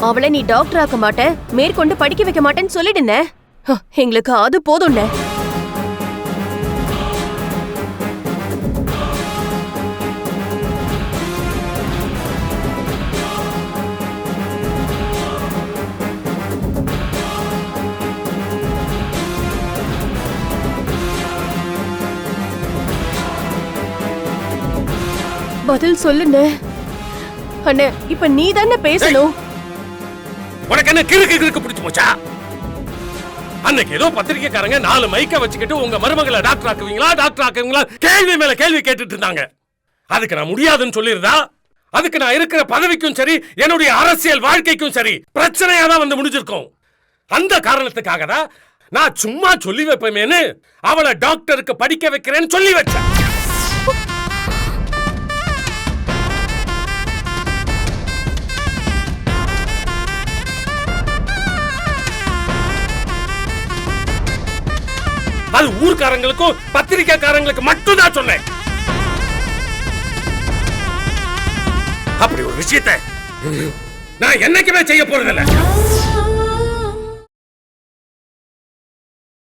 அவளை நீ டாக்டர் ஆக்க மாட்ட மேற்கொண்டு படிக்க வைக்க மாட்டேன்னு சொல்லிடுனே. எங்களுக்கு அது போதும்ண்ண பதில் சொல்லுண்ணே அண்ணே இப்ப நீ தானே பேசணும்? உனக்கு என்ன கிறுக்கு கிறுக்கு பிடிச்சு போச்சா? அன்னைக்கு ஏதோ பத்திரிக்கைக்காரங்க நாலு மைக்க வச்சுக்கிட்டு உங்க மருமகளை டாக்டர் ஆக்குவீங்களா டாக்டர் ஆக்குவீங்களா? கேள்வி மேல கேள்வி கேட்டுட்டு இருந்தாங்க. அதுக்கு நான் முடியாதுன்னு சொல்லியிருந்தா அதுக்கு நான் இருக்கிற பதவிக்கும் சரி என்னுடைய அரசியல் வாழ்க்கைக்கும் சரி பிரச்சனையா தான் வந்து முடிஞ்சிருக்கும். அந்த காரணத்துக்காக தான் நான் சும்மா சொல்லி வைப்பேமேன்னு அவளை டாக்டருக்கு படிக்க வைக்கிறேன்னு சொல்லி வச்சேன். அது ஊர்க்காரங்களுக்கும் பத்திரிக்கைக்காரங்களுக்கு மட்டும் தான் சொன்னேன். அப்படி ஒரு விஷயத்தை நான் என்னைக்குமே செய்ய போறதில்லை.